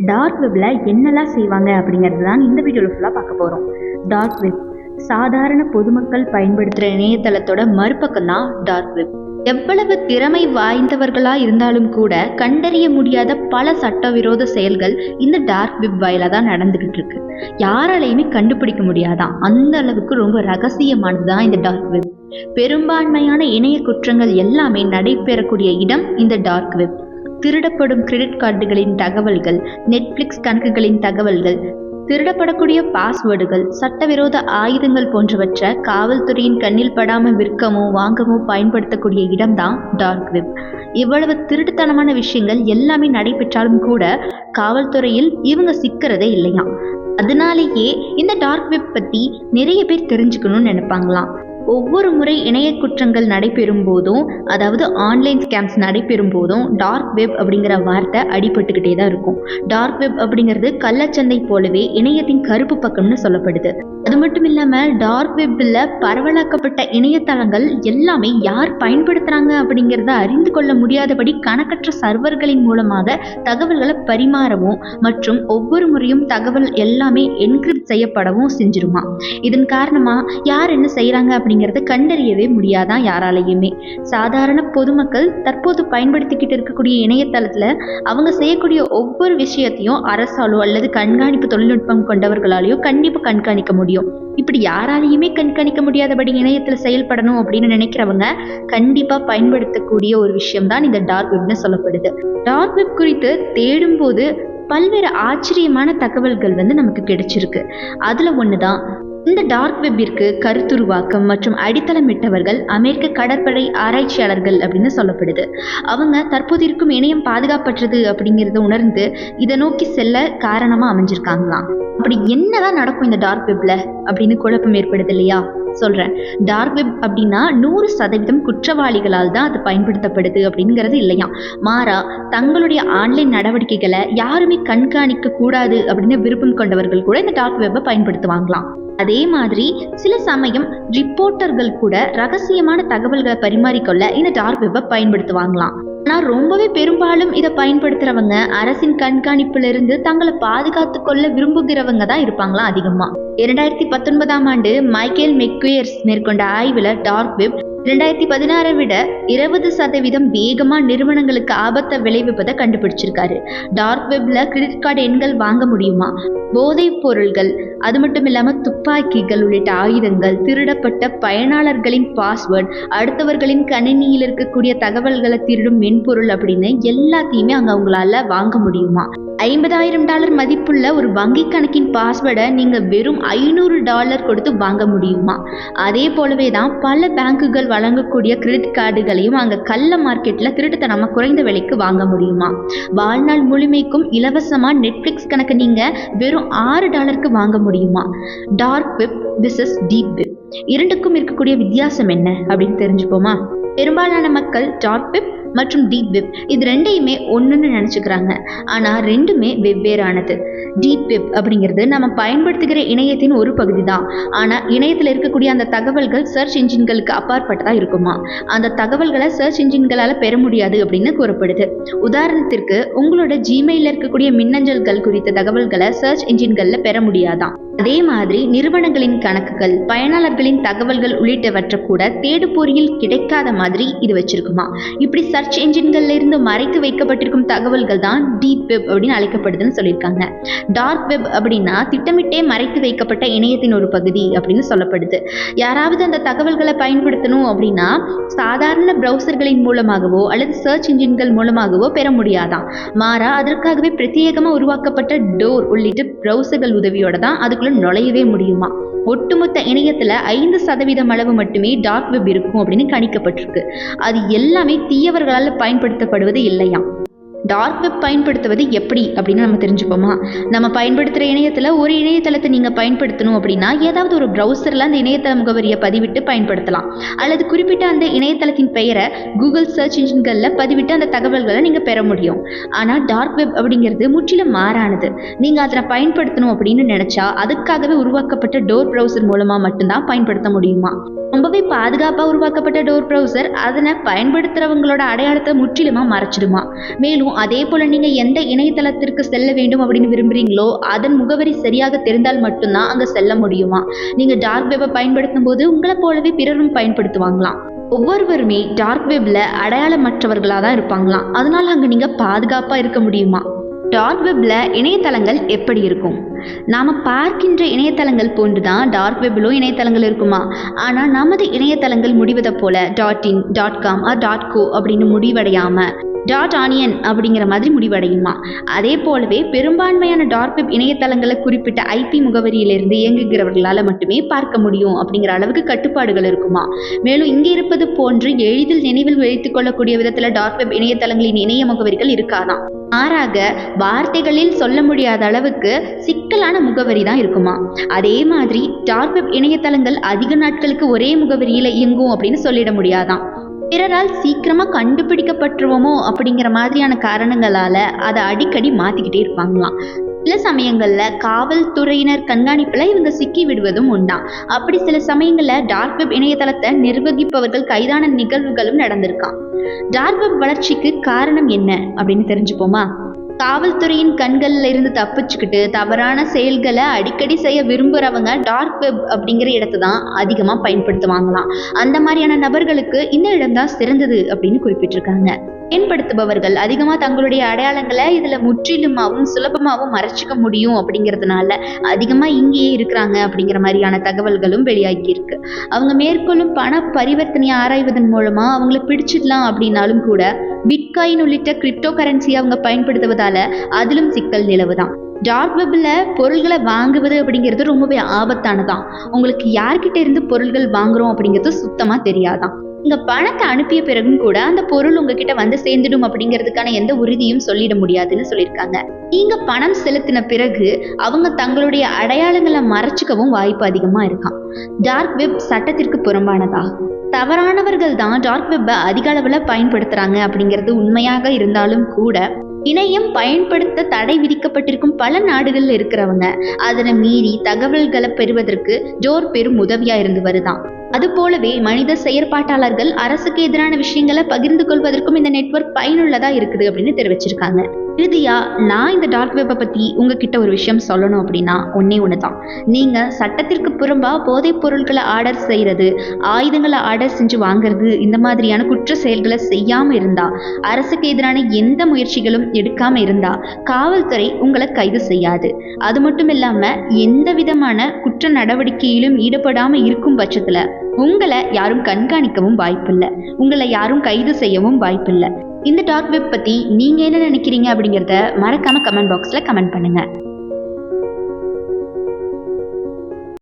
Dark வெப்பில் என்னெல்லாம் செய்வாங்க அப்படிங்கிறது தான் இந்த வீடியோவில் ஃபுல்லாக பார்க்க போகிறோம் டார்க் வெப் சாதாரண பொதுமக்கள் பயன்படுத்துகிற இணையதளத்தோட மறுபக்கம் தான் டார்க் வெப் எவ்வளவு திறமை வாய்ந்தவர்களாக இருந்தாலும் கூட கண்டறிய முடியாத பல சட்டவிரோத செயல்கள் இந்த டார்க் வெப் வாயிலாக தான் நடந்துக்கிட்டு இருக்கு. யாராலையுமே கண்டுபிடிக்க முடியாதான். அந்த அளவுக்கு ரொம்ப ரகசியமானது தான் இந்த டார்க் வெப் பெரும்பான்மையான இணைய குற்றங்கள் எல்லாமே நடைபெறக்கூடிய இடம் இந்த டார்க் வெப் திருடப்படும் கிரெடிட் கார்டுகளின் தகவல்கள் நெட்ஃப்ளிக்ஸ் கணக்குகளின் தகவல்கள் திருடப்படக்கூடிய பாஸ்வேர்டுகள் சட்டவிரோத ஆயுதங்கள் போன்றவற்றை காவல்துறையின் கண்ணில் படாமல் விற்கமோ வாங்கவோ பயன்படுத்தக்கூடிய இடம்தான் டார்க் வெப் இவ்வளவு திருட்டுத்தனமான விஷயங்கள் எல்லாமே நடைபெற்றாலும் கூட காவல்துறையில் இவங்க சிக்கிறதே இல்லையாம். அதனாலேயே இந்த டார்க் வெப் பற்றி நிறைய பேர் தெரிஞ்சுக்கணும்னு நினைப்பாங்களாம். ஒவ்வொரு முறை இணைய குற்றங்கள் நடைபெறும் போதும் அதாவது ஆன்லைன் ஸ்கேம்ஸ் நடைபெறும் போதும் டார்க் வெப் அப்படிங்கிற வார்த்தை அடிபட்டுக்கிட்டே தான் இருக்கும். டார்க் வெப் அப்படிங்கிறது கள்ளச்சந்தை போலவே இணையத்தின் கருப்பு பக்கம்னு சொல்லப்படுது. அது மட்டும் இல்லாமல் டார்க் வெப்பில் பரவலாக்கப்பட்ட இணையதளங்கள் எல்லாமே யார் பயன்படுத்துகிறாங்க அப்படிங்கிறத அறிந்து கொள்ள முடியாதபடி கணக்கற்ற சர்வர்களின் மூலமாக தகவல்களை பரிமாறவும் மற்றும் ஒவ்வொரு முறையும் தகவல் எல்லாமே என்கிரிப்ட் செய்யப்படவும் செஞ்சிருமா. இதன் காரணமாக யார் என்ன செய்கிறாங்க அப்படிங்கிறத கண்டறியவே முடியாதான் யாராலையுமே? சாதாரண பொதுமக்கள் தற்போது பயன்படுத்திக்கிட்டு இருக்கக்கூடிய இணையதளத்தில் அவங்க செய்யக்கூடிய ஒவ்வொரு விஷயத்தையும் அரசாலோ அல்லது கண்காணிப்பு தொழில்நுட்பம் கொண்டவர்களாலேயோ கண்டிப்பாக கண்காணிக்க முடியும். இப்படி யாராலையுமே கண்காணிக்க முடியாதபடி இணையத்தில் செயல்படணும் அப்படின்னு நினைக்கிறவங்க கண்டிப்பாக பயன்படுத்தக்கூடிய ஒரு விஷயம் தான் இந்த டார்க் வெப்னு சொல்லப்படுது. டார்க் வெப் குறித்து தேடும்போது பல்வேறு ஆச்சரியமான தகவல்கள் வந்து நமக்கு கிடைச்சிருக்கு. அதில் ஒன்று தான் இந்த டார்க் வெப்பிற்கு கருத்துருவாக்கம் மற்றும் அடித்தளமிட்டவர்கள் அமெரிக்க கடற்படை ஆராய்ச்சியாளர்கள் அப்படின்னு சொல்லப்படுது. அவங்க தற்போது இருக்கும் இணையம் பாதுகாப்பற்றது அப்படிங்கிறத உணர்ந்து இதை நோக்கி செல்ல காரணமாக அமைஞ்சிருக்காங்களாம். அப்படி என்னதான் நடக்கும் இந்த டார்க் வெப்ல அப்படின்னு குழப்பம் ஏற்படுது இல்லையா? சொல்கிறேன் டார்க் வெப் அப்படின்னா நூறு சதவீதம் குற்றவாளிகளால் தான் அது பயன்படுத்தப்படுது அப்படிங்கிறது இல்லையா மாறா தங்களுடைய ஆன்லைன் நடவடிக்கைகளை யாருமே கண்காணிக்க கூடாது அப்படின்னு விருப்பம் கொண்டவர்கள் கூட இந்த டார்க் வெப்பை பயன்படுத்துவாங்களாம். அதே மாதிரி சில சமயம் ரிப்போர்ட்டர்கள் கூட ரகசியமான தகவல்களை பரிமாறிக்கொள்ள இந்த டார்க் வெப்பை பயன்படுத்துவாங்களாம். ஆனால் ரொம்பவே பெரும்பாலும் இதை பயன்படுத்துறவங்க அரசின் கண்காணிப்பிலிருந்து தங்களை பாதுகாத்து கொள்ள விரும்புகிறவங்க தான் இருப்பாங்களாம் அதிகமா. இரண்டாயிரத்தி பத்தொன்பதாம் ஆண்டு மைக்கேல் மெக்வேர்ஸ் மேற்கொண்ட ஆய்வுல டார்க் வெப் ரெண்டாயிரத்தி பதினாறை விட இருபது சதவீதம் வேகமா நிறுவனங்களுக்கு ஆபத்தை விளைவிப்பதை கண்டுபிடிச்சிருக்காரு. டார்க் வெப்ல கிரெடிட் கார்டு எண்கள் வாங்க முடியுமா? போதைப் பொருள்கள் அது மட்டும் இல்லாமல் துப்பாக்கிகள் உள்ளிட்ட ஆயுதங்கள் திருடப்பட்ட பயனாளர்களின் பாஸ்வேர்ட் அடுத்தவர்களின் கணினியில் இருக்கக்கூடிய தகவல்களை திருடும் மென்பொருள் அப்படின்னு எல்லாத்தையுமே அங்கே அவங்களால வாங்க முடியுமா? ஐம்பதாயிரம் டாலர் மதிப்புள்ள ஒரு வங்கி கணக்கின் பாஸ்வேர்டை நீங்கள் வெறும் ஐநூறு டாலர் கொடுத்து வாங்க முடியுமா? அதே போலவே தான் பல பேங்குகள் வழங்கக்கூடிய கிரெடிட் கார்டுகளையும் அங்கே கள்ள மார்க்கெட்டில் திருட்டுத்தனமாக குறைந்த விலைக்கு வாங்க முடியுமா? வாழ்நாள் முழுமைக்கும் இலவசமாக நெட்ஃப்ளிக்ஸ் கணக்கு நீங்கள் வெறும் ஆறு டாலருக்கு வாங்க முடியுமா? Dark web versus deep web. இரண்டுக்கும் இருக்கக்கூடிய வித்தியாசம் என்ன அப்படின்னு தெரிஞ்சுப்போமா? பெரும்பாலான மக்கள் டார்க் வெப் மற்றும் டீப் வெப் இது ரெண்டையுமே ஒன்றுன்னு நினச்சிக்கிறாங்க. ஆனால் ரெண்டுமே வெவ்வேறானது. டீப் வெப் அப்படிங்கிறது நம்ம பயன்படுத்துகிற இணையத்தின் ஒரு பகுதி தான் ஆனால் இணையத்தில் இருக்கக்கூடிய அந்த தகவல்கள் சர்ச் இன்ஜின்களுக்கு அப்பாற்பட்டதாக இருக்குமா? அந்த தகவல்களை சர்ச் இன்ஜின்களால் பெற முடியாது அப்படின்னு கூறப்படுது. உதாரணத்திற்கு உங்களோட ஜிமெயிலில் இருக்கக்கூடிய மின்னஞ்சல்கள் குறித்த தகவல்களை சர்ச் இன்ஜின்களில் பெற முடியாதான் அதே மாதிரி நிறுவனங்களின் கணக்குகள் பயனாளர்களின் தகவல்கள் உள்ளிட்டவற்றை கூட தேடுபொறியில் கிடைக்காத மாதிரி இது வச்சிருக்குமா? இப்படி சர்ச் என்ஜின்கள்ல இருந்து மறைத்து வைக்கப்பட்டிருக்கும் தகவல்கள் தான் டீப் வெப் அப்படின்னு அழைக்கப்படுதுன்னு சொல்லியிருக்காங்க. டார்க் வெப் அப்படின்னா திட்டமிட்டே மறைத்து வைக்கப்பட்ட இணையத்தின் ஒரு பகுதி அப்படின்னு சொல்லப்படுது. யாராவது அந்த தகவல்களை பயன்படுத்தணும் அப்படின்னா சாதாரண ப்ரௌசர்களின் மூலமாகவோ அல்லது சர்ச் இன்ஜின்கள் மூலமாகவோ பெற முடியாதான். மாறா அதற்காகவே பிரத்யேகமாக உருவாக்கப்பட்ட டோர் உள்ளிட்ட ப்ரௌசர்கள் உதவியோட தான் அதுக்குள்ள நுழையவே முடியுமா? ஒட்டுமொத்த இணையத்தில் ஐந்து சதவீதம் அளவு மட்டுமே டார்க் வெப் இருக்கும் அப்படின்னு கணிக்கப்பட்டிருக்கு. அது எல்லாமே தீயவர்களால் பயன்படுத்தப்படுவது இல்லையா டார்க் வெப் பயன்படுத்துவது எப்படி அப்படின்னு நம்ம தெரிஞ்சுப்போமா? நம்ம பயன்படுத்துகிற இணையத்தில் ஒரு இணையதளத்தை நீங்கள் பயன்படுத்தணும் அப்படின்னா ஏதாவது ஒரு ப்ரௌசரில் அந்த இணையதள முகவரியை பதிவிட்டு பயன்படுத்தலாம். அல்லது குறிப்பிட்ட அந்த இணையதளத்தின் பெயரை கூகுள் சர்ச் இன்ஜின்களில் பதிவிட்டு அந்த தகவல்களை நீங்கள் பெற முடியும். ஆனால் டார்க் வெப் அப்படிங்கிறது முற்றிலும் மாறானது. நீங்கள் அதில் பயன்படுத்தணும் அப்படின்னு நினச்சா அதுக்காகவே உருவாக்கப்பட்ட டோர் ப்ரௌசர் மூலமாக மட்டும்தான் பயன்படுத்த முடியுமா? ரொம்பவே பாதுகாப்பாக உருவாக்கப்பட்ட டோர் ப்ரௌசர் அதனை பயன்படுத்துகிறவங்களோட அடையாளத்தை முற்றிலுமாக மறைச்சிடுமா? மேலும் அதே போல் நீங்கள் எந்த இணையதளத்திற்கு செல்ல வேண்டும் அப்படின்னு விரும்புகிறீங்களோ அதன் முகவரி சரியாக தெரிந்தால் மட்டும்தான் அங்கே செல்ல முடியுமா? நீங்கள் டார்க் வெப்பை பயன்படுத்தும் போது உங்களை போலவே பிறரும் பயன்படுத்துவாங்களாம். ஒவ்வொருவருமே டார்க் வெப்பில் அடையாளமற்றவர்களாக தான் இருப்பாங்களாம். அதனால் அங்கே நீங்கள் பாதுகாப்பாக இருக்க முடியுமா? டார்க் வெப்பில் இணையதளங்கள் எப்படி இருக்கும்? நாம் பார்க்கின்ற இணையதளங்கள் போன்று தான் டார்க் வெப்பிலும் இணையதளங்கள் இருக்குமா? ஆனால் நமது இணையதளங்கள் முடிவதை போல dot in dot com or dot co அப்படின்னு முடிவடையாமல் டாட் ஆனியன் அப்படிங்கிற மாதிரி முடிவடையுமா? அதே போலவே பெரும்பான்மையான டார்க் வெப் இணையதளங்களை குறிப்பிட்ட ஐபி முகவரியிலிருந்து இயங்குகிறவர்களால் மட்டுமே பார்க்க முடியும் அப்படிங்கிற அளவுக்கு கட்டுப்பாடுகள் இருக்குமா? மேலும் இங்கே இருப்பது போன்று எளிதில் நினைவில் வைத்துக் கொள்ளக்கூடிய விதத்தில் டார்க் வெப் இணையதளங்களின் இணைய முகவரிகள் இருக்காதாம் மாறாக வார்த்தைகளில் சொல்ல முடியாத அளவுக்கு சிக்கலான முகவரி தான் இருக்குமா? அதே மாதிரி டார்க் வெப் இணையதளங்கள் அதிக நாட்களுக்கு ஒரே முகவரியில் இயங்கும் அப்படின்னு சொல்லிட முடியாதாம் பிறரால் சீக்கிரமாக கண்டுபிடிக்கப்பட்டுருவோமோ அப்படிங்கிற மாதிரியான காரணங்களால் அதை அடிக்கடி மாற்றிக்கிட்டே இருப்பாங்களாம். சில சமயங்களில் காவல்துறையினர் கண்காணிப்பில் இவங்க சிக்கி விடுவதும் உண்டாம். அப்படி சில சமயங்களில் டார்க் வெப் இணையதளத்தை நிர்வகிப்பவர்கள் கைதான நிகழ்வுகளும் நடந்திருக்கான் டார்க் வெப் வளர்ச்சிக்கு காரணம் என்ன அப்படின்னு தெரிஞ்சுப்போமா? காவல்துறையின் கண்களில் இருந்து தப்பிச்சுக்கிட்டு தவறான செயல்களை அடிக்கடி செய்ய விரும்புகிறவங்க டார்க் வெப் அப்படிங்கிற இடத்தை தான் அதிகமாக பயன்படுத்துவாங்களாம். அந்த மாதிரியான நபர்களுக்கு இந்த இடம்தான் சிறந்தது அப்படின்னு குறிப்பிட்டிருக்காங்க. பயன்படுத்துபவர்கள் அதிகமாக தங்களுடைய அடையாளங்களை இதில் முற்றிலுமாகவும் சுலபமாகவும் மறைச்சிக்க முடியும் அப்படிங்கிறதுனால அதிகமாக இங்கேயே இருக்கிறாங்க அப்படிங்கிற மாதிரியான தகவல்களும் வெளியாகி இருக்கு. அவங்க மேற்கொள்ளும் பண பரிவர்த்தனையை ஆராய்வதன் மூலமாக அவங்கள பிடிச்சிடலாம் அப்படின்னாலும் கூட பிட்காயின் உள்ளிட்ட கிரிப்டோ கரன்சியை அவங்க பயன்படுத்துவதால அதிலும் சிக்கல் நிலவுதான். டார்க் வெப்பில் பொருள்களை வாங்குவது அப்படிங்கிறது ரொம்பவே ஆபத்தானதான். உங்களுக்கு யார்கிட்ட இருந்து பொருள்கள் வாங்குறோம் அப்படிங்கிறது சுத்தமாக தெரியாதான். இங்க பணத்தை அனுப்பிய பிறகும் கூட அந்த பொருள் உங்ககிட்ட வந்து சேர்ந்துடும் அப்படிங்கிறதுக்கான எந்த உறுதியும் சொல்லிட முடியாதுன்னு சொல்லியிருக்காங்க. நீங்கள் பணம் செலுத்தின பிறகு அவங்க தங்களுடைய அடையாளங்களை மறைச்சிக்கவும் வாய்ப்பு அதிகமா இருக்காம். டார்க் வெப் சட்டத்திற்கு புறம்பானதா? தவறானவர்கள் தான் டார்க் வெப்பை அதிக அளவில் பயன்படுத்துகிறாங்க அப்படிங்கிறது உண்மையாக இருந்தாலும் கூட இணையம் பயன்படுத்த தடை விதிக்கப்பட்டிருக்கும் பல நாடுகளில் இருக்கிறவங்க அதனை மீறி தகவல்களை பெறுவதற்கு ஜோர் பெரும் உதவியா இருந்து வருதான். அது போலவே மனித செயற்பாட்டாளர்கள் அரசுக்கு எதிரான விஷயங்களை பகிர்ந்து கொள்வதற்கும் இந்த நெட்வொர்க் பயனுள்ளதா இருக்குது அப்படின்னு தெரிவிச்சிருக்காங்க. இறுதியாக நான் இந்த டார்க் வெப்பை பற்றி உங்ககிட்ட ஒரு விஷயம் சொல்லணும் அப்படின்னா ஒன்றே ஒன்று தான் நீங்கள் சட்டத்திற்கு புறம்பாக போதைப் பொருட்களை ஆர்டர் செய்கிறது ஆயுதங்களை ஆர்டர் செஞ்சு வாங்குறது இந்த மாதிரியான குற்ற செயல்களை செய்யாமல் இருந்தால் அரசுக்கு எதிரான எந்த முயற்சிகளும் எடுக்காம இருந்தால் காவல்துறை உங்களை கைது செய்யாது. அது மட்டும் இல்லாமல் எந்த விதமான குற்ற நடவடிக்கையிலும் ஈடுபடாமல் இருக்கும் பட்சத்தில் உங்களை யாரும் கண்காணிக்கவும் வாய்ப்பில்லை. உங்களை யாரும் கைது செய்யவும் வாய்ப்பில்லை. இந்த டார்க் வெப் பற்றி நீங்கள் என்ன நினைக்கிறீங்க அப்படிங்கிறத மறக்காமல் கமெண்ட் பாக்ஸில் கமெண்ட் பண்ணுங்கள்